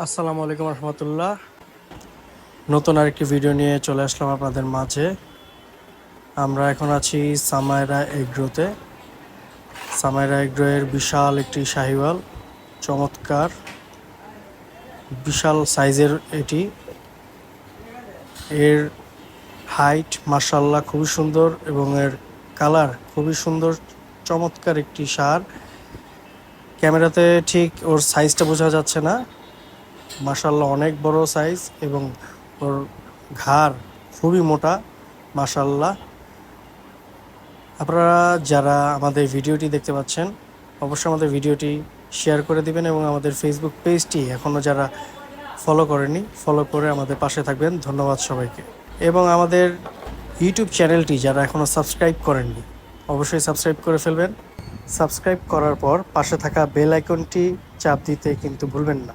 আসসালামু আলাইকুম রহমতুল্লাহ। নতুন আরেকটি ভিডিও নিয়ে চলে আসলাম আপনাদের মাঝে। আমরা এখন আছি সামায়রা এগ্রোতে। সামায়রা এগ্রোয়ের বিশাল একটি শাহিওয়াল, চমৎকার, বিশাল সাইজের এটি। এর হাইট মার্শাল্লাহ খুবই সুন্দর এবং এর কালার খুবই সুন্দর, চমৎকার একটি সার। ক্যামেরাতে ঠিক ওর সাইজটা বোঝা যাচ্ছে না। মাশাল্লাহ অনেক বড় সাইজ এবং ওর ঘাড় খুবই মোটা মাশাল্লাহ আপনারা যারা আমাদের ভিডিওটি দেখতে পাচ্ছেন, অবশ্যই আমাদের ভিডিওটি শেয়ার করে দিবেন এবং আমাদের ফেসবুক পেজটি এখনও যারা ফলো করেনি ফলো করে আমাদের পাশে থাকবেন। ধন্যবাদ সবাইকে। এবং আমাদের ইউটিউব চ্যানেলটি যারা এখনও সাবস্ক্রাইব করেননি, অবশ্যই সাবস্ক্রাইব করে ফেলবেন। সাবস্ক্রাইব করার পর পাশে থাকা বেল আইকনটি চাপ দিতে কিন্তু ভুলবেন না।